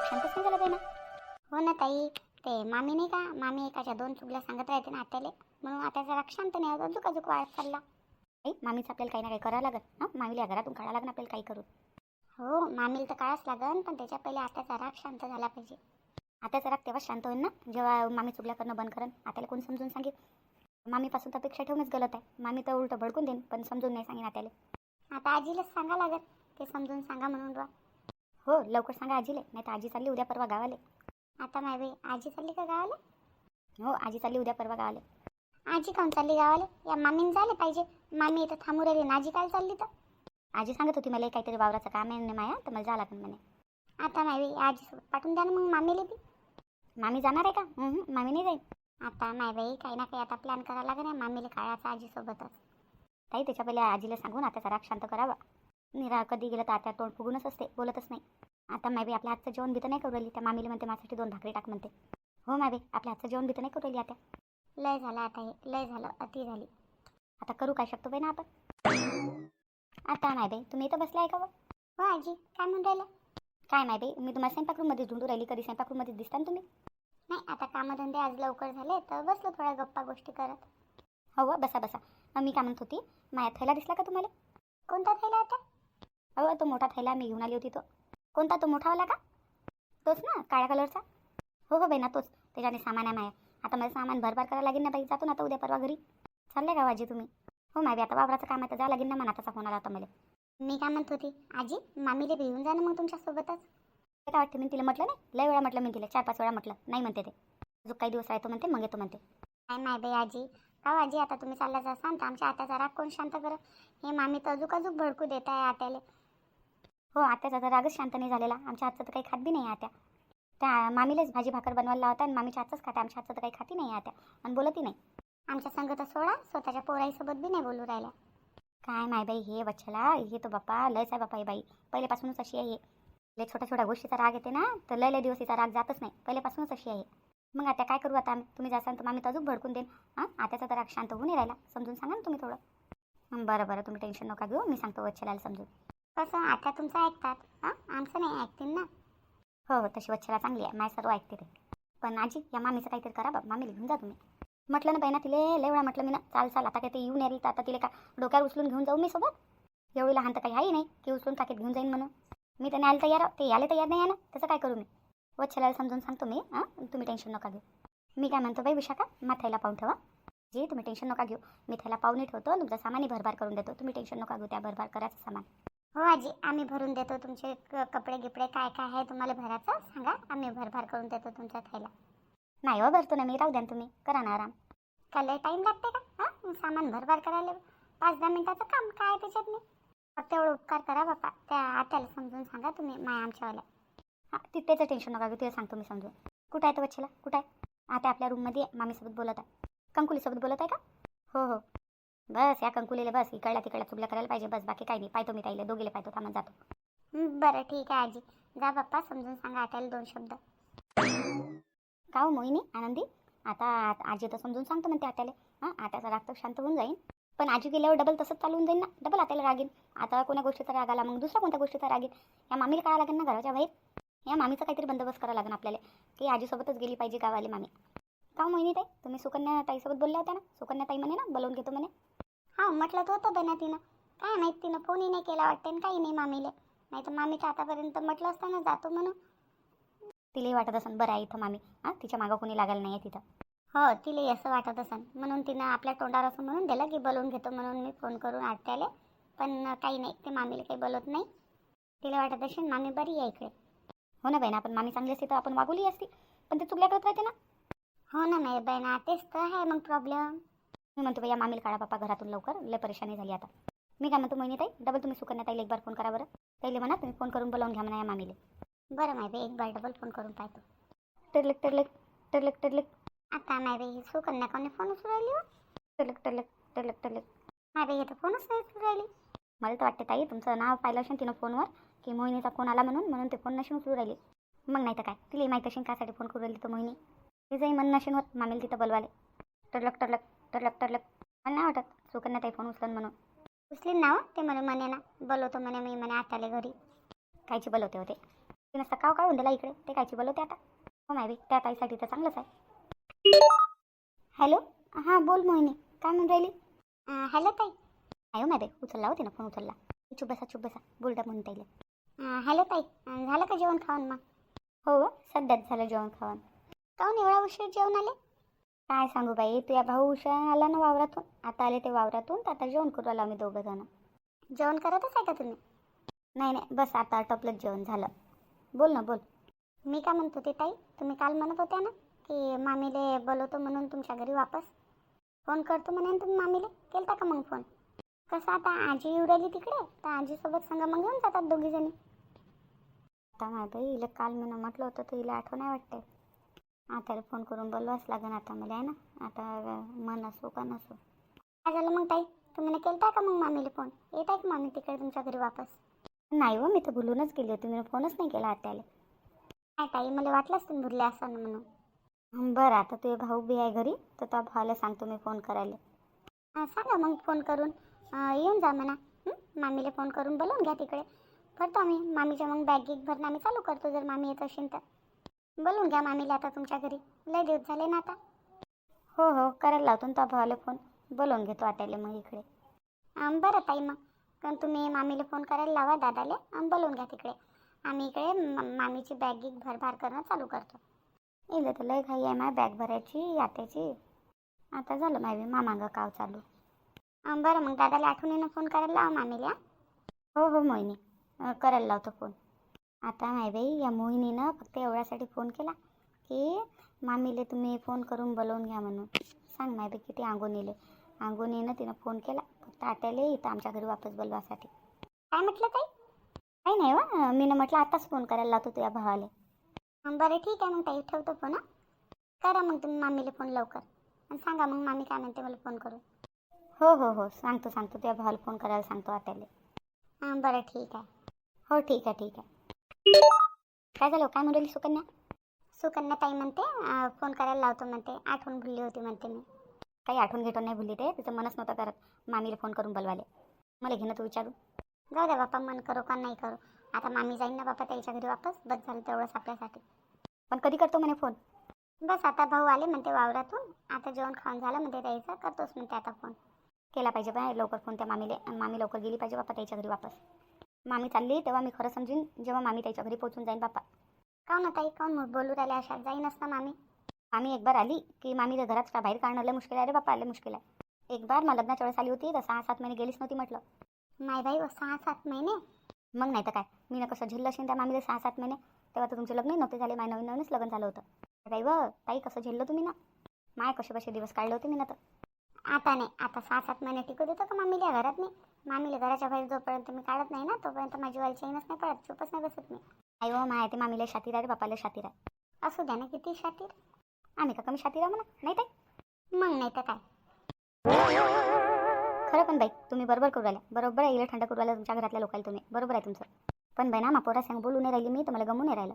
शांतच नाही झालं ना हो ना ताई ते मामी नाही का? मामी एकाच्या दोन चुगल्या सांगत राहते ना आत्याले. म्हणून आत्याचा राग शांत नाही होत अजूक वाढत चालला. आई मामीचं आपल्याला काही ना काही करावं लागत हां? मामीला घरातून काढावं लागेल आपल्याला काही करून. हो मामीला तर काढावंच लागन पण त्याच्या पहिले आत्याचा राग शांत झाला पाहिजे. आत्याचा राग तेव्हा शांत होईल ना? जेव्हा मामी चुगल्या करणं बंद करण आत्याला कोण समजून सांगेल? मामीपासून तर अपेक्षा ठेवूनच गलत आहे. मामी तर उलटं भडकून देईन पण समजून नाही सांगेन आत्याला. आता आजीलाच सांगा लागत ते समजून सांगा म्हणून बा. हो लवकर सांगा आजीले नाही तर आजी चालली उद्या परवा गावाले. आता नाही बाई आजी चालली का गावाले? हो आजी चालली उद्या परवा गावाले. आजी काऊन चालली गावाले? या मामीने झाले पाहिजे. मामी इथं थांबू राहिली ना आजी काय चालली तर? आजी सांगत होती मला काहीतरी वावराचं काम आहे ना माया तर मला जा लागेल म्हणे. आता नाही बाई पाठवून द्या ना मग मामीले बी. मामी जाणार आहे का? मामी नाही जाईल. आता नाही बाई काही ना काही आता प्लॅन करायला लागेल मामीला काय काढायचा आजीसोबतच. ताई त्याच्या पहिले आजीला सांगून आता जरा शांत करावा. निरा कधी गेलं तर आता तोंड फुगूनच असते बोलतच नाही. आता मायबी आपल्या हातचं जेवण भीतं नाही करू राहिली त्या मामीला म्हणते माझ्यासाठी दोन भाकरी टाक म्हणते. हो मायबी आपल्या हातचं जेवण भीतं नाही करू राहिली आता लय झालं आता हे लय झालं अति झाली. आता करू काय शकतो बाई ना आपण? आता नाही तुम्ही इथं बसला आहे का हो आजी काय म्हणून राहिलं? काय नाही मी तुम्हाला स्वयंपाकरूममध्ये रूममध्ये राहिली कधी स्वयंपाकरूममध्ये दिसता ना तुम्ही? नाही आता कामधंदे आज लवकर झाले तर बसलो थोड्या गप्पा गोष्टी करत. हो हो, बसा बसा. मग मी काय म्हणत होती? माझ्या थैला दिसला का तुम्हाला? कोणता थैला आता? अहो तो मोठा थैला मी घेऊन आली होती तो. कोणता तो मोठावाला का? तोच ना काळ्या कलरचा? हो हो बाई ना तोच. त्याच्याने सामान आहे माया. आता मला सामान भरभर करायला लागेल ना बाई जातो ना आता उद्या परवा घरी. चालले का आजी तुम्ही? हो माय आता वावराचं काम आहे तर जा लागेल ना मनाचा फोन आला होता मला. मी काय म्हणत होती? आजी मामीले घेऊन जा ना मग तुमच्यासोबतच काय वाटते मी तिला म्हटलं नाही? लय वेळा म्हटलं मी तिला चार पाच वेळा म्हटलं. नाही म्हणते ते. जो काही दिवस राहतो म्हणते मग येतो म्हणते. काय नाही बाई आजी? का आजी आता तुम्ही चालला जासान तर आमच्या आताचा राग कोण शांत करत हे मामी तर अजूक अजूक भडकू देत आहे आत्याले. हो आत्याचा तर रागच शांत नाही झालेला. आमच्या हातचं तर काही खात बी नाही आत्या. त्या मामीलाच भाजी भाकर बनवायला लावता आणि मामीच्या हातच खाते. आमच्या हातचं तर काही खाती नाही आत्या. आणि बोलतही नाही. आमच्या संग तर सोडा. स्वतःच्या पोराईसोबत बी नाही बोलू राहिल्या. काय माय बाई हे वच्छला हे तो बाप्पा लयच आहे बाप्पा हे बाई. पहिल्यापासूनच अशी आहे. लय छोट्या छोट्या गोष्टीचा राग येते ना तर लय लय दिवस तिचा राग जातच नाही. पहिल्यापासूनच अशी आहे. मग आता काय करू आता? आम्ही तुम्ही जासाल तर मामी तर अजून भडकून देईन. हां? आत्याचा तर राग शांत होऊन राहिला. समजून सांगा ना तुम्ही थोडं. बरं बरं. तुम्ही टेन्शन नका घेऊ. मी सांगतो वच्छलाला समजून. कसं आता तुमचं ऐकतात. हां? आमचं नाही ऐकतील ना. हो हो तशी वच्छला चांगली आहे. माझ्या सर्व ऐकते ते पण आजी या मामीचं काहीतरी करा बा. मामीला घेऊन जा तुम्ही. म्हटलं ना बहिणा ना तिले लय म्हटलं मी ना. चाल चाल आता काही ते येऊन येईल तर आता तिला का डोक्यावर उचलून घेऊन जाऊ मी सोबत? एवढी लहान तर काही आहे नाही. की उचलून काकेत घेऊन जाईन म्हणून. मी तर न्यायला तयार ते यायला तयार नाही आहे ना. तसं काय करू मी? वच्छलाला समजून सांगतो मी. हां? तुम्ही टेन्शन नका घेऊ. मी काय म्हणतो बाई विशाखा माथ्याला पाहून ठेवा. जी तुम्ही टेन्शन नका घेऊ. मी त्याला पाहुणे ठेवतो तुमचं सामानही भरभार करून देतो. तुम्ही टेन्शन नका घेऊ. त्या भरभार करायचं सामान. हो आजी आम्ही भरून देतो तुमचे क- कपडे गिपडे काय काय आहे तुम्हाला भरायचं सांगा आम्ही भरभार करून देतो तुमच्या खायला नाही हो भरतो ना मी राहू द्या तुम्ही करा ना आराम. का लय टाईम लागते का? हां? सामान भरभार करायला पाच दहा मिनिटाचं काम काय त्याच्यात नाही फक्त एवढं उपकार करा बापा त्या आत्याला समजून सांगा तुम्ही माय आमच्यावाल्या. हां तिथेचं टेन्शन नका घेऊ तुला सांगतो मी समजून. कुठं आहे तो बच्चेला कुठं आहे? आता आपल्या रूममध्ये आहे, मामीसोबत बोलत आहे. कंकुलीसोबत बोलत आहे का? हो हो. बस या कंकुलीला बस इकडल्या तिकडल्या चुगल्या करायला पाहिजे. बस बाकी काही नाही. पाहतो मी ताईले. दोघीले पाहतो. थांबत जातो. बरं ठीक आहे आजी. जा बाप्पा समजून सांगा आत्याला दोन शब्द. का हो मोहिनी आनंदी? आता आजी तर समजून सांगतो म्हणते आत्याला. हां आत्याचा राग तर शांत होऊन जाईल पण आजी गेल्यावर डबल तसंच चालू होऊन जाईल ना. डबल आत्याला रागीन. आता कोणा गोष्टीचा राग आला मग दुसऱ्या कोणत्या गोष्टीचा राग येईल या मामीला काय लागेल ना घराच्या बाहेर? या मामीचा काहीतरी बंदोबस्त करावा लागेल आपल्याला. की आजीसोबतच गेली पाहिजे गावाले मामी. का हो मोहिनी ताई? तुम्ही सुकन्या ताईसोबत बोलल्या होत्या ना? सुकन्या ताई म्हणे ना बोलवून घेतो म्हणे. हां म्हटलं तर होतं बना तिनं. काय माहीत तिनं फोनही नाही केला वाटते आणि काही नाही मामीले. नाही तर मामीचं आतापर्यंत म्हटलं असताना जातो म्हणून. तिलाही वाटत असेल बरं आहे इथं मामी. हां तिच्या मागं कोणी लागायला नाही आहे तिथं. हो तिलाही असं वाटत असेल म्हणून तिनं आपल्या तोंडावर असं म्हणून दिलं की बोलवून घेतो म्हणून मी फोन करून आत्याले पण काही नाही ते मामीला काही बोलत नाही. तिला वाटत असेल मामी बरी आहे इकडे. हो ना बहिणा आपण मामी चांगली असती तर आपण वागवली असती. पण ते चुकल्या करत राहते ना. हो ना नाही बहिणा तेच तर आहे मग प्रॉब्लेम मी म्हणतो या मामीला काढा बापा घरातून लवकर. लय परेशानी झाली आता. मी काय म्हणतो मोहिनी ताई डबल तुम्ही सुकन्या ताईला एक बार फोन करा बरं. ताईले म्हणा तुम्ही फोन करून बोलावून घ्या म्हणा या मामीले. बरं माय बाई एक बार डबल फोन करून पाहतो. टिरलिक टिरलिक टिरलिक टिरलिक. आता नाही बाई सुकन्या कोणी फोन उचलू राहिली हो? टिरलिक टिरलिक टिरलिक टिरलिक. बाई तर फोनच नाही उचलू राहिली. मला तर वाटते ताई तुमचं नाव पाहिलं असेल तिनं फोनवर की मोहिनीचा फोन आला म्हणून म्हणून ते फोन नशीन उचलू राहिली. मग नाही तर काय? तिला माहीत असेल कासाठी फोन करू राहिली तर मोहिनी. तिचंही मन नशीन होत मामीला तिथं बोलवाले टरलक टरलक. टरलक टरलक मला नाही वाटत सुकन्या ताई फोन उचलन म्हणून. उचलीन ना हो ते म्हणे म्हणे ना. बोलवतो म्हणे मी म्हणे आत्याले घरी. कायची बोलवते होते ते. नसतं काव काढून दिला इकडे. ते कायची बोलवते आता? हो माय बाई त्या ताईसाठी तर चांगलंच आहे. हॅलो? हां बोल मोहिनी. काय म्हणून राहिली? हॅलो ताई. आहे माय बाई उचलला होते ना फोन उचलला. चुप बसा चुप बसा. बोलता म्हणून ताईला. हॅलो ताई. अं, झालं का जेवण खाऊन मग? हो सध्याच झालं जेवण खाऊन. काहून एवढा उशीर जेवण आले काय सांगू बाई? तुझ्या भाऊ उशीर आला ना वावरातून. आता आले ते वावरातून तर आता जेवण करू आलो आम्ही दोघं जण. जेवण करतच आहे का तुम्ही? नाही नाही बस आता आटोपलंच जेवण झालं. बोल ना बोल. मी का म्हणत होते ताई? तुम्ही काल म्हणत होत्या ना की मामीले बोलवतो म्हणून तुमच्या घरी वापस? फोन करतो म्हणे ना तुम्ही मामीले. केलता का मग फोन? कसं आता आजी येऊ राहिली तिकडे तर आजीसोबत संग मग घेऊन जातात दोघीजणी. आता माय बाई हिला काल मी म्हटलं होतं तर हिला आठवण आहे वाटते आता फोन करून बोलवाच लागेल आता मला आहे ना? आता मन असो का नसो. काय झालं मग ताई? तुम्ही केलता का मग मामीला फोन? येत आहे का मामी तिकडे तुमच्या घरी वापस? नाही हो मी तर भुलूनच गेली होती. मी फोनच नाही केला आत्याला. काय ताई मला वाटलंच तुम्ही भुलले असाल म्हणून. बरं आता तुझे भाऊ बी आहे घरी तर त्या भावाला सांगतो मी फोन करायला. हां सांगा मग फोन करून. येऊन जा म्हणा. मामीला फोन करून बोलवून घ्या तिकडे. करतो आम्ही. मामीच्या मग बॅग गिग भरणं आम्ही चालू करतो जर मामी येत असेल तर. बोलून घ्या मामीला आता तुमच्या घरी. लय दिवस झाले ना आता. हो हो करायला लावतो ना त्या भावाला फोन बोलवून घेतो आत्याला मग इकडे. बरं ताई मग. पण तुम्ही मामीला फोन करायला लावा दादाले. आणि बोलवून घ्या तिकडे. आम्ही इकडे मामीची बॅग गिग भरभार करणं चालू करतो. इथं तर लय घाई आहे माय बॅग भरायची आत्याची आता झालं माय मामांग काव चालू. बरं मग दादाला आठवणीनं फोन करायला लावा मामीला. हो हो मोहिनी. करायला लावतो फोन आता माय बाई या मोहिनीनं फक्त एवढ्यासाठी फोन केला की मामीले तुम्ही फोन करून बोलवून घ्या म्हणून. सांग नाही बाई किती अंगून येले अंगून येणं तिनं फोन केला फक्त आट्याले इथं आमच्या घरी वापस बोलवासाठी. काय म्हटलं ताई? काही नाही हो, वा मी म्हटलं आताच फोन करायला लावतो तुझ्या भावाला. बरं ठीक आहे मग ताई ठेवतो फोन करा मग तुम्ही मामीला फोन लवकर. आणि सांगा मग मामी काय म्हणते मला फोन करून. हो हो हो सांगतो सांगतो तुझ्या भावाला फोन करायला सांगतो आत्याला. हां बरं ठीक आहे. हो ठीक आहे ठीक आहे. काय झालं हो? काय म्हणली सुकन्या? सुकन्या ताई म्हणते फोन करायला लावतो म्हणते. आठवण भुलली होती म्हणते मी. काही आठवण घेटून नाही भुलली ते. तिचं मनच नव्हतं करत. मामीला फोन करून बोलवाले. मला घेणं तू विचारू? जाऊ द्या बापा मन करो का नाही करू? आता मामी जाईन ना बापा त्याच्या घरी वापस? बस झालं तेवढंच आपल्यासाठी. पण कधी करतो म्हणे फोन? बस आता भाऊ आले म्हणते वावरातून. आता जेवण खाऊन झालं म्हणते त्याचा करतोच म्हणते आता फोन. केला पाहिजे पण लवकर फोन त्या मामीले. आणि मामी लवकर गेली पाहिजे बापा त्याच्या घरी वापस. मामी चालली तेव्हा मी खरं समजीन जेव्हा मामी त्याच्या घरी पोचून जाईन बापा काऊन ताई काऊन मग बोलू राहिल्या अशा? जाईनच ना मामी. मामी एक बार आली की मामीला घरात बाहेर काढणं मुश्किल आहे रे बापा लय मुश्किल आहे. एक बार मला लग्नाच्या वेळेस आली होती तर सहा सात महिने गेलीच नव्हती म्हटलं. नाही बाई सहा सात महिने? मग नाही तर काय मी ना कसं झेललं असेल त्या मामीला सहा सात महिने. तेव्हा तर तुमचे लग्नही नव्हते झाले माझ्या नवीन नवीनच लग्न झालं होतं. ताई व ताई कसं झेललं तुम्ही ना? माय कसे कसे दिवस काढले होते मी ना तर. आता नाही. आता सहा सात महिने टिकू देतो का मामीला घरात नाही मामीला घराच्या बाहेर जोपर्यंत मी काढत नाही ना तोपर्यंत माझी वाल चैनच नाही पडत. चुपच नाही बसत मी. आई हो माया ते मामीला शातीर आहे रे बापाला शातीर आहे. असू द्या ना किती शातीर. आम्ही का कमी शातीर आहे म्हणा. नाही ताई? मग नाही तर काय? खरं पण बाई तुम्ही बरोबर करू राहिल्या. बरोबर आहे थंड करू राहिल्या तुमच्या घरातल्या लोकांना तुम्ही. बरोबर आहे तुमचं. पण बाई ना मापोरा सांग बोलू नाही राहिली मी तुम्हाला गमू नाही राहिलं.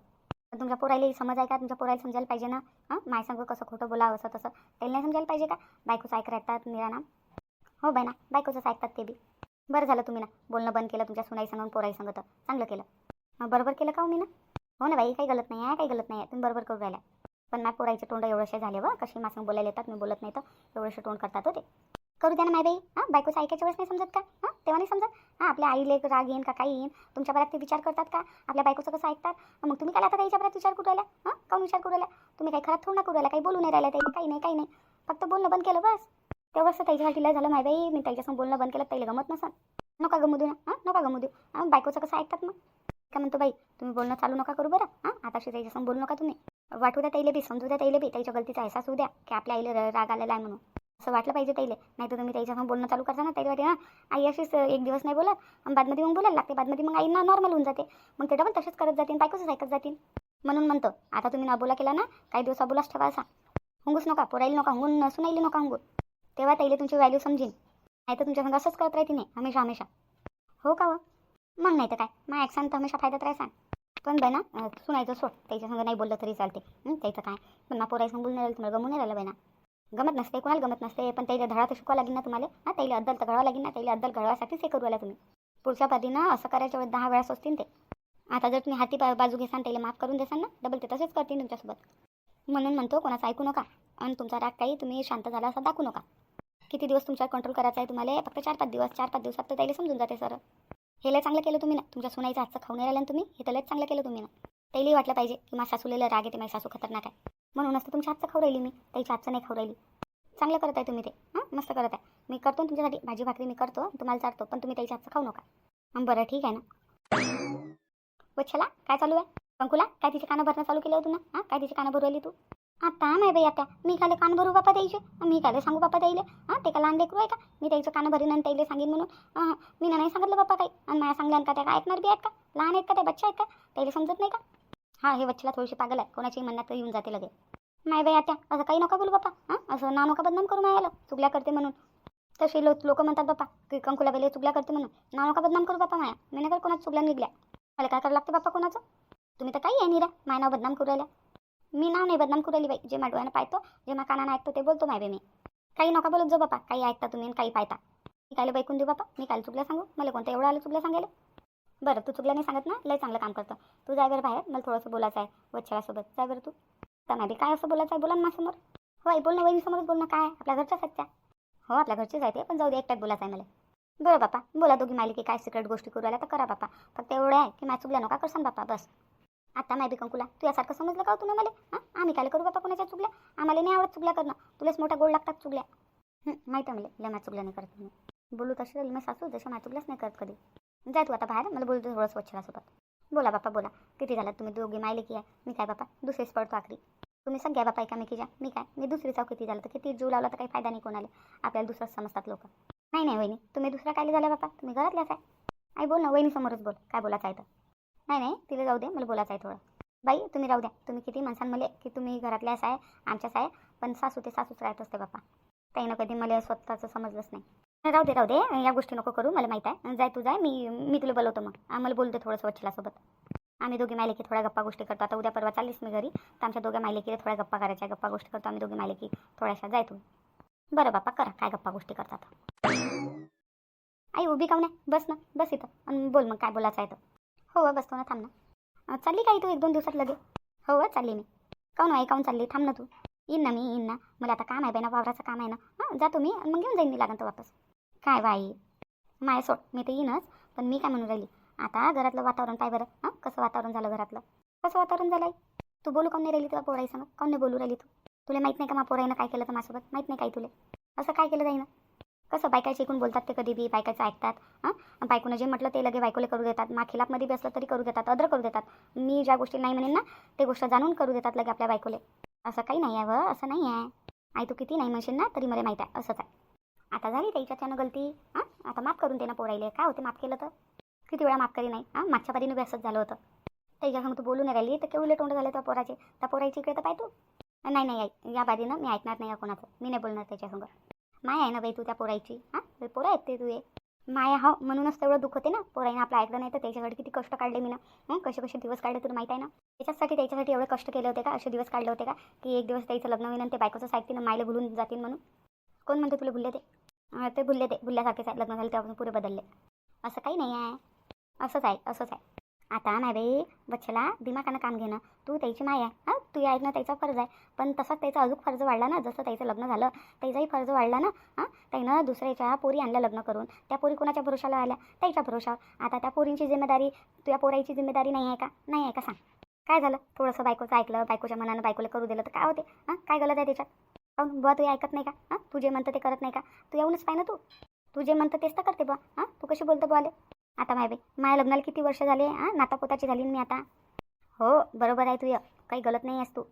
तुमच्या पोरायला समज आहे का? तुमच्या पोरायला समजायला पाहिजे ना? हां? माय सांगू कसं खोटं बोलावं असं तसं? त्याला नाही समजायला पाहिजे का? बायकोचं ऐकत राहतात निराना हो बाय ना बायकोचंच ऐकतात ते बी. बरं झालं तुम्ही ना. बोलणं बंद केलं तुमच्या सुनाई सांगून पोराई सांगत चांगलं केलं. बरोबर केलं का हो मी ना हो ना बाई काही गलत नाही आहे काही गलत नाही आहे. तुम्ही बरोबर करू राहिल्या. पण माझ्या पोराईचे तोंड एवढंशे झाले व कशी माझं बोलायला येतात मी बोलत नाही तर. एवढंशे तोंड करतात होते करू द्या ना माय बाई. हां बायकोचं ऐकायच्या वेळेस नाही समजत का? हां तेव्हा नाही समजत? हां आपल्या आईले राग येईन का काही येईन? तुमच्या बऱ्यात ते विचार करतात का? आपल्या बायकोचं कसं ऐकतात? मग तुम्ही काय आता त्याच्या बऱ्यात विचार करू राहिला हां काऊन विचार करू राहिला तुम्ही काही खराब थोडं ना करू राहिला काही बोलू नाही राहिला त्याला काही नाही काही नाही. फक्त बोलणं बंद केलं बस. तेवढंच त्याच्यासाठी लय झालं माय बाई. मी त्याच्यासमोर बोलणं बंद केलं त्याला गमत नसन. नका गमू देऊ ना. हां नका गमू देऊ. हां बायकोचं कसं ऐकतात मग? काय म्हणतो बाई? तुम्ही बोलणं चालू नका करू बरं. हां आताशी त्याच्यासमोर बोलू नका तुम्ही. वाटू द्या त्याला बी समजू द्या त्याला बी. त्याच्या गलतीचा अहसास होऊ द्या की आपल्या आईला राग आलेला आहे म्हणून. असं वाटलं पाहिजे त्याला नाही तर तुम्ही त्याच्यासमोर बोलणं चालू करता ना त्याला वाटे आई अशीच एक दिवस नाही बोलत आणि बादमध्ये मग बोलायला लागते. बादमध्ये मग आईना नॉर्मल होऊन जाते. मग ते डबल तसेच करत जातील बायकोच ऐकत जातील. म्हणून म्हणतो आता तुम्ही अबोला केला ना काही दिवस अबोलाच ठेवा असा हुंगूच नका पोरायला नका हुंगून सुनाईला नका हुंगू तेव्हा त्याला तुमची व्हॅल्यू समजेन. नाही तर तुमच्या संग असंच करत राहते नाही हमेशा हमेशा. हो का हो? मग नाही तर काय? मग ॲक्सान तर हमेशा फायद्यात राहायचा पण बाई ना सुनायचं सोड. त्याच्या संग नाही बोललं तरी चालते. त्याचं काय? पण ना पोराई बोलून राहिलं तुम्हाला गमून नाही राहिलं बाई ना गमत नसते कोणाला गमत नसते पण त्याला धडा तर शिकवा लागेल ना तुम्हाला. हां त्याला अद्दल तर घडवा लागेल ना त्याला अद्दल घडवासाठीच हे करू आला तुम्ही. पुढच्या पदीनं असं करायच्या वेळेस दहा वेळा सोचतील ते. आता जर तुम्ही हाती बा- बाजू घेसान त्याला माफ करून देसान ना डबल ते तसेच करतील तुमच्यासोबत. म्हणून म्हणतो कोणाचं ऐकू नका. आणि तुमचा राग काही तुम्ही शांत झाला असा दाखवू नका. किती दिवस तुमच्यावर कंट्रोल करायचा आहे तुम्हाला? फक्त चार पाच दिवस चार पाच दिवसात तर त्याला समजून जाते सर हे लय चांगलं केलं तुम्ही ना. तुमच्या सुनाईचं हातचं खाऊन राहिलं ना तुम्ही हे तर लयच चांगलं केलं तुम्ही ना. त्यालाही वाटलं पाहिजे की माझ्या सासूलेलं राग येते माझी सासू खतरनाक आहे. म्हणूनच तर तुमच्या हातचं खाऊ राहिली मी. ताईच्या हातचं नाही खाऊ राहिली. चांगलं करत आहे तुम्ही ते. हां? मस्त करत आहे. मी करतो तुमच्यासाठी. भाजी भाकरी मी करतो. तुम्हाला चालतो पण तुम्ही त्याच्या हातचं खाऊ नका. बरं ठीक आहे ना. वच्छला काय चालू आहे? पंकुला काय तिचे कानं भरणं चालू केलं होतं ना? हां? काय तिचे कानं भरू राहिली तू आता माय बाई आता. मी काले कान भरू बापा द्यायचे मी काले सांगू बापा द्यायले हां ते का लहान लेकरू आहे का? मी त्याचं कानं भरीन आणि त्याला सांगेन म्हणून. मी नाही सांगितलं बापा काही. आणि माझ्या सांगल्यान का त्या काय ऐकणार बी आहेत का? लहान आहेत का त्या? बच्चा आहेत का? त्याला समजत नाही का? हां हे वच्छला थोडीशी पागल आहे. कोणाची म्हणण्यात येऊन जाते लगे. माय बाई आता असं काही नका बोलू बाप्पा हां? असं ना नका बदनाम करू मायाला. चुगल्या करते म्हणून. तसे लोक लोक म्हणतात बाप्पा की कंकुला बेले चुगल्या करते म्हणून. ना नका बदनाम करू बाप्पा माया. मी नाही कर कोणाचं चुगल्या निघल्या. मला काय करावं लागते बाप्पा कोणाचं? तुम्ही तर काही आहे निरा. माय नाव बदनाम करू राहिल्या. मी नाव नाही बदनाम करू राहिली बाई. जे डोळ्यानं पाहतो जे मा कानानं ऐकतो ते बोलतो माय बाई मी. काही नका बोलत जो बापा. काही ऐकता तुम्ही आणि काही पाहता. मी कायले बैकून देऊ बापा. मी काल चुकल्या सांगू. मला कोणतं एवढं आलं चुकल्या सांगायला? बरं तू चुकलं नाही सांगत ना? लय चांगलं काम करतं. तू जाय बरं बाहेर मला थोडंसं बोलायचं आहे वच्छासोबत जाय बरं तू. तर नाही काय असं बोलायचं आहे? बोला ना माझ्यासमोर. हो आई बोल ना वहिनीसमोरच बोल ना काय? आपल्या घरच्याच आहेत त्या. हो आपल्या घरचीच आहे ते पण जाऊ दे एकट्यात बोलायचं आहे मला. बरं बापा बोला दोघी मायली की काय सिक्रेट गोष्टी करू आल्या तर करा बापा. फक्त एवढं आहे की माझ्या चुकल्या नका करसान बापा बस. आता माय बी कंकुला तू यासारखं समजलं का हो तुला मला? हां? आम्ही काय करू बापा कोणाच्या चुकल्या? आम्हाला नाही आवडत चुकल्या करणं. तुलाच मोठ्या गोड लागतात चुकल्या. माहिती आहे मला लय माझ्या चुकल्या नाही करत मी बोलू तशी मी सासू जशा माझ्या चुकल्याच नाही करत कधी. जा तू आता बाहेर मला बोलतो थोडं स्वच्छलासोबत बोला बापा बोला. किती झालं तुम्ही दोघी? मायले की आहे? मी काय बापा दुसरीच पडतो आखरी. तुम्ही सगळ्या बापा एकामेकीच्या. मी काय? मी दुसरी जाऊ किती झालं? तर किती जीव लावला तर काही फायदा नाही कोणाला. आपल्याला दुसरंच समजतात लोक. नाही नाही वहिनी. तुम्ही दुसरा काय झाला बापा तुम्ही घरातल्याच आहे. आई बोल ना वहिनीसमोरच बोल. काय बोलायचं आहे तर? नाही नाही तिला जाऊ दे. मला बोलायचं आहे थोडं. बाई तुम्ही राहू द्या. तुम्ही किती माणसां मला की तुम्ही घरातल्याच आहे आमच्याच आहे पण सासू ते सासूच राहत असते बापा काही ना कधी मला स्वतःचं समजलंच नाही. राहू दे राहू दे. या गोष्टी नको करू मला माहीत आहे. जाय तू जाय. मी मी तुला बोलवतो मग. आम्हाला बोलते थोडंसं वच्छलासोबत आम्ही दोघी मायलेकी थोड्या गप्पा गोष्टी करतो. आता उद्या परवा चाललीस मी घरी. तर आमच्या दोघ्या मायलेकीला थोड्या गप्पा करायच्या. गप्पा गोष्टी करतो आम्ही दोघी मायलेकी. थोड्याशा जाय तू. बरं बापा करा. काय गप्पा गोष्टी करतात. आई उभी काऊन आहे बस ना. बस इथं. आणि बोल मग काय बोलायचं आहे तर. हो, हो बसतो ना. थांब ना. चालली काय तू एक दोन दिवसात लगे? हो, हो चालली मी. काऊन हो, आई काऊन चालली? थांब ना तू. येईन ना मी येईन ना. मला आता काम आहे बाई ना वावराचं काम आहे ना. हां जातो मी. मग घेऊन जाईन मी लागन तर वापस. काय बाई? माय सोड मी तर येईनच पण मी काय म्हणून राहिली? आता घरातलं वातावरण पाय बरं हां? कसं वातावरण झालं घरातलं? कसं वातावरण झालं तू बोलू काऊन नाही राहिली तुला पोराई सांग काऊन नाही बोलू राहिली तू? तुला माहीत नाही का मा पोराईनं काय केलं तर माझ्यासोबत? माहीत नाही काय तुला? असं काय केलं जाईनं? कसं बायकाचे ऐकून बोलतात ते कधी बी बायकाचं ऐकतात हां? बायकोनं जे म्हटलं ते लगे बायकोले करू देतात. मा खिलापमध्ये बी असलं तरी करू देतात अदर करू देतात. मी ज्या गोष्टी नाही म्हणेन ना ते गोष्ट जाणून करू देतात लगे आपल्या बायकोले. असं काही नाही आहे व असं नाही आहे. आई तू किती नाही म्हणशील ना तरी मला माहीत आहे असंच आहे. आता झाली त्याच्यानं गलती. हां? आता माफ करून दे ना पोरायले काय होते माफ केलं तर? किती वेळा माफ करी नाही? हां? मागच्या पारीनं व्यसत झालं होतं. त्याच्यासंग तू बोलून नाही राहिली. तर केवढे तोंड झाले त्या पोराचे? त्या पोराची इकडे तर पाय तू. नाही नाही आई. या बारीनं मी ऐकणार नाही या कोणाचं. मी नाही बोलणार त्याच्यासंग माय आहे ना बाई तू त्या पोरायची हां? पोरा आहेत ते तू ये माया हो म्हणूनच तेवढं दुःख होते ना. पोराईनं आपलं ऐकलं नाही तर त्याच्यासाठी किती कष्ट काढले मी ना. हं? कसे कसे दिवस काढले तुला माहीत आहे ना? त्याच्यासाठी त्याच्यासाठी एवढे कष्ट केले होते का? असे दिवस काढले होते का? की एक दिवस त्याचं लग्न होईल आणि ते बायकोचं ऐकते ना मायला भुलून जातील म्हणून. कोण म्हणते तुला भुलले ते ते भुलले ते भुलल्यासारखेच आहे लग्न झालं तेव्हापासून पुरे बदलले. असं काही नाही आहे. असंच आहे असंच आहे. आता नाही बाई बच्चेला दिमाकानं काम घेणं. तू त्याची माय आहे. हां तू ऐकणं त्याचा फर्ज आहे. पण तसाच त्याचा अजून फर्ज वाढला ना जसं त्याचं लग्न झालं त्याचाही फर्ज वाढला ना हां त्यानं दुसऱ्याच्या पोरी आणल्या लग्न करून. त्या पोरी कोणाच्या भरोशाला आल्या? त्याच्या भरोशावर. आता त्या पोरींची जिम्मेदारी तुझ्या पोराईची जिम्मेदारी नाही आहे का? नाही आहे का सांग. काय झालं? थोडंसं बायकोचं ऐकलं बायकोच्या मनानं बायकोला करू दिलं तर काय होते? हां काय गलत आहे त्याच्यात? काहून बुवा तू ऐकत नाही का? हां? तू जे म्हणतं ते करत नाही का? तू येऊनच पाय ना तू. तू जे म्हणतं तेच तर करते बुवा. हां? तू कशी बोलतो बुवाले? आता माय बाई माझ्या लग्नाला किती वर्ष झाले हां? नातापोताची झाली मी आता. हो बरोबर आहे तू ये. काही गलत नाही आहेस तू.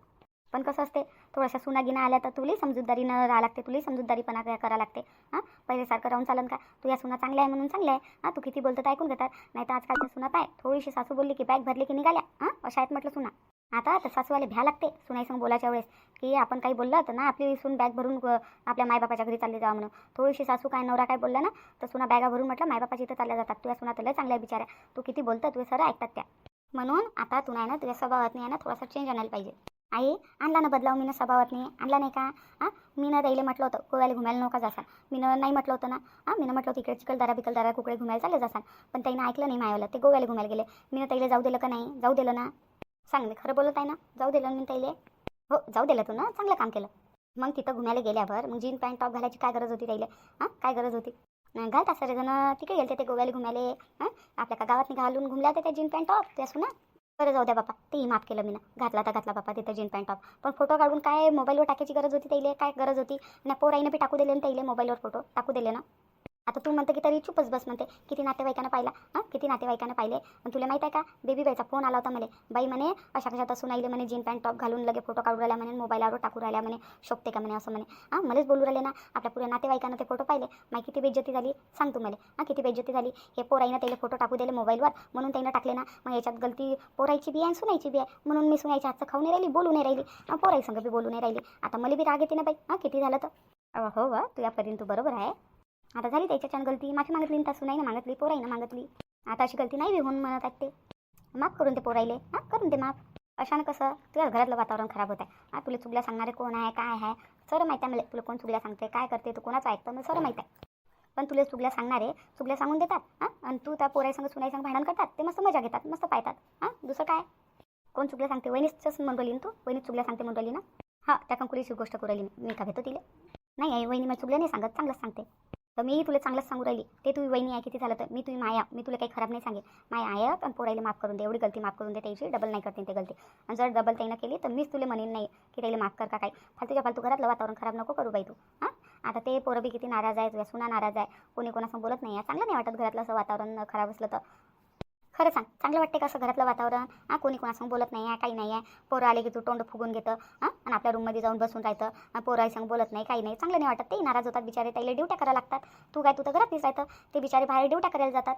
पण कसं असते थोड्याशा सुनागिना आल्या तर तुलाही समजूतदारीनं राहा लागते तुलाही समजूतदारीपणा काय करा लागते. हां? पहिल्यासारखं राहून चालन का? तू या सुना चांगल्या आहे म्हणून चांगल्या आहे. हां? तू किती बोलतो तर ऐकून घेतात. नाही तर आजकालच्या सुना पाय थोडीशी सासू बोलली की बॅग भरली की निघाल्या. हां? अशा आहेत म्हटलं सुना. आता तर सासूवाले भ्या लागते सुनाईसंग बोलायच्या वेळेस. की आपण काही बोललं तर ना आपली सून बॅग भरून आपल्या मायबापाच्या घरी चालली जावं म्हणून. थोडीशी सासू काय नवरा काय बोलला ना तर सुना बॅगा भरून म्हटलं मायबापाची इथं चालल्या जातात तुझ्या सुना तर लय चांगल्या बिचाऱ्या. तू किती बोलतं तुझे सर ऐकतात त्या. म्हणून आता तू नाही ना तुझ्या स्वभावात नाही ना थोडासा चेंज आणायला पाहिजे. आई आणला ना बदलाव मी ना स्वभावात नाही आणला नाही का? हां मी ना त्याला म्हटलं होतं गोव्याला घुमायला नका जासा मी नाही म्हटलं होतं ना. हां मी म्हटलं होतं इकडे चिखलदरा बिकलदारा कुकडे घुमायला चालले जासान. पण त्यांना ऐकलं नाही मायावाला ते गोव्याला घुमायला गेले. मी ना त्याला जाऊ दिलं का नाही? जाऊ दिलं ना. सांग मी खरं बोलत आहे ना? जाऊ दिलं मी त्याला हो जाऊ दिलं तू ना चांगलं काम केलं. मग तिथं घुमायला गेल्यावर मग जीन पॅन्ट टॉप घालायची काय गरज होती त्याला हां काय गरज होती? घालता घालतात सगळेजण. तिकडे गेलते ते गोव्याला घुमायला. हां आपल्या का गावात घालून घुमल्या होत्या त्या जीन पॅन्ट टॉप. त्या सुना बरं जाऊ द्या बापा. तेही माफ केलं मी ना घातला तर घातला बापा तिथं जीन पॅन्ट टॉप. पण फोटो काढून काय मोबाईलवर टाकायची गरज होती त्याला काय गरज होती? ना पोराईनं बी टाकू दिले ना त्याला मोबाईलवर फोटो? टाकू दिले ना? आता तू म्हणते की तरी चुपच बस म्हणते. किती नातेवाईकांना पाहिला? हां? किती नातेवाईकांना पाहिले? पण तुला माहिती आहे का? बेबी बाईचा फोन आला होता मला. बाई म्हणे अशा कशात असून आईले म्हणे जीन पॅन्ट टॉप घालून लगे फोटो काढून राहिला म्हणे मोबाईलवर टाकू राहिल्या म्हणे शोभते का म्हणे असं म्हणे. हां? मलाच बोलू राहिले ना. आपल्या पुऱ्या नातेवाईकांना ते फोटो पाहिले. माही किती बेज्जती झाली? सांग तू मला. हां? किती बेज्जती झाली? हे पोराईनं त्याला फोटो टाकू दिले मोबाईलवर म्हणून त्यानं टाकले ना. मग याच्यात गलती पोरायची बी आहे आणि सुनायची बी आहे. म्हणून मी सुनायच्या हातचं खाऊ नाही राहिली बोलू नाही राहिली. अं, पोराई संग बी बोलू नाही राहिली. आता मला बी राग येते ना बाई. हां? किती झालं तर? हो, हो. वा तुझ्यापर्यंत तू बरोबर आहे. आता झाली त्याच्याच्यानं गलती. माफी मागितली आणि तसं नाही ना मागितली पोराईनं मागितली. आता अशी गलती नाही बी होऊन म्हणत आहेत ते. माफ करून ते पोराईले हां करून ते माफ. अशानं कसं? तुझ्या घरातलं वातावरण खराब होत आहे हां तुला चुकल्या सांगणारे कोण आहे काय आहे? सर माहीत आहे मला. तुला कोण चुकल्या सांगते काय करते तू कोणाचं ऐकतं? मला सर माहीत आहे. पण तुला चुकल्या सांगणारे चुकल्या सांगून देतात. हां आणि तू त्या पोराईसंग सुनाईसंग भांडण करतात. ते मस्त मजा घेतात मस्त पाहतात. हां दुसरं काय? कोण चुकल्या सांगते वहिनीच म्हणून तू? वहिनी चुकल्या सांगते म्हणून ना? हां त्या कंकुलीची गोष्ट करू मी. मी का घेतो तिला? नाही आई वहिनी मला चुकल्या नाही सांगत. चांगलंच सांगते. तर मी तुला चांगलंच सांगू राहिली. ते तुझी वहिनी आहे किती झालं तर. मी तुम्ही माया. मी तुला काही खराब नाही सांगेल माया आहे पण पोरायला माफ करून दे. एवढी गलती माफ करून दे त्याची डबल नाही करते ते गलती. आणि जर डबल त्यानं केली तर मीच तुला म्हणेन नाही की त्याला माफ कर का काही. फालतूच्या फालतू घरातलं वातावरण खराब नको करू बाई तू. हां? आता ते पोरं बी किती नाराज आहे तुझ्या सुना नाराज आहे. कोणी कोणासमोर बोलत नाही आहे. चांगलं नाही वाटत घरातलं असं वातावरण खराब असलं तर. खरं सांग चांगलं वाटते का असं घरातलं वातावरण? हां कोणी कोणासंग बोलत नाही आहे काही नाही आहे पोरं आले की तू तोंड फुगून घेतं हां आणि आपल्या रूममध्ये जाऊन बसून राहतं आणि संग बोलत नाही काही नाही चांगलं नाही वाटत ते नाराज होतात बिचारे त्याला ड्युट्या करायला लागतात. तू काय तू तर घरात राहतं ते बिचारे बाहेर ड्युट्या करायला जातात.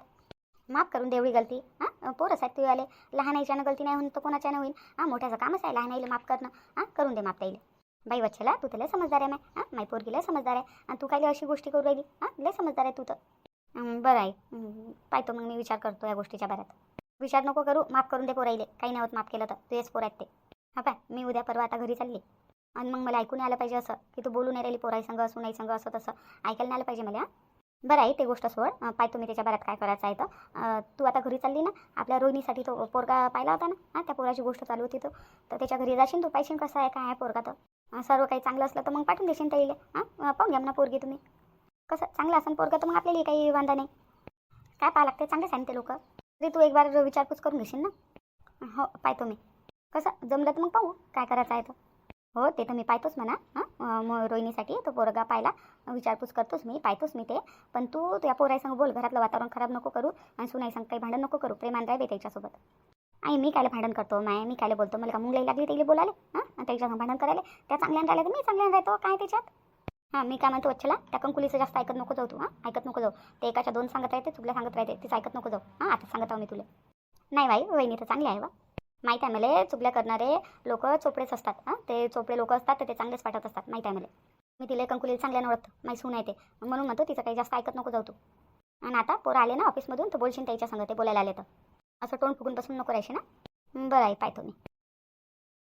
माफ करून दे एवढी गलती हां पोरच आहेत तू आले लहान आईच्यानं गलती नाही होऊन तर कोणाच्यानं होईल हां मोठ्याचं कामच आहे लहान आईला माफ करणं हां करून दे माफ ताईले. बाई वच्छला तू त्याला समजदार आहे माय हां माई पोरगीला समजदार आहे आणि तू काय अशी गोष्टी करू राहिली हां लय समजदार आहे तू तर. बरं आहे. पाहतो मग मी विचार करतो या गोष्टीच्या बऱ्यात. विचार नको करू माफ करून दे पोराईले काही नाही होत माफ केलं तर. तुझेच पोर आहेत ते. हा पाय मी उद्या परवा आता घरी चालली. आणि मग मला ऐकून आलं पाहिजे असं की तू बोलू नाही राहिली पोराई संघ असू नाही संग असं तसं. ऐकायला नाही आलं पाहिजे मला बरं आहे ते गोष्ट सोड. पाहतो मी त्याच्या बऱ्यात काय करायचं आहे तर. तू आता घरी चालली ना आपल्या रोहिणीसाठी तो पोरगा पाहिला होता ना हां त्या पोराची गोष्ट चालू होती तो. तर त्याच्या घरी जाशील तू पाहिशील कसं आहे काय आहे पोरगा तर. सर्व काही चांगलं असलं तर मग पाठवून देशील ताईले हां? पाहून घ्या ना पोरगी तुम्ही. कसं? चांगलं असेल पोरगा तर मग आपल्याला काही वांधा नाही. काय पाहा लागते चांगले सांगते लोक. तरी तू एक बार विचारपूस करून घेशील ना? हो पाहतो मी. कसं? जमलं तर मग पाहू काय करायचं आहे तर हो ते तर मी पाहतोच म्हणा. हां? मग रोहिणीसाठी तो पोरगा पाहिला विचारपूस करतोच मी पाहतोच मी ते. पण तू त्या पोरायसंग बोल घरातलं वातावरण खराब नको करू आणि सुनाईसंग काही भांडण नको करू. प्रेमान राह बे त्याच्यासोबत. आई मी कायला भांडण करतो? माय मी कायला बोलतो? मला का मुंगलाई लागली त्याला बोलाले हां? त्याच्यासंग भांडण करायला? त्या चांगल्यानं राहिल्या तर मी चांगल्यानं राहतो. काय त्याच्यात? हां मी काय म्हणतो वच्छला त्या कंकुलीचं जास्त ऐकत नको जाऊ तू हां ऐकत नको जाऊ. ते एकाच्या दोन सांगत राहते चुकल्या सांगत राहते तीच ऐकत नको जाऊ. हां आता सांगत आहो मी तुला. नाही बाई वहिनी तर चांगली आहे वा माहीत आहे मला चुकल्या करणारे लोक चोपडेच असतात हां ते चोपडे लोक असतात तर ते चांगलेच पाठवत असतात माहीत आहे मला. मी तिला कंकुलीला चांगल्यानं ओळखतो माही सून आहे ते. म्हणून म्हणतो तिचं काही जास्त ऐकत नको जाऊ तू. आणि आता पोरं आले ना ऑफिसमधून तर बोलशील त्याच्या संग ते बोलायला आले तर. असं तोंड फुगून बसून नको राहायचे ना. बरं आहे पाहतो मी.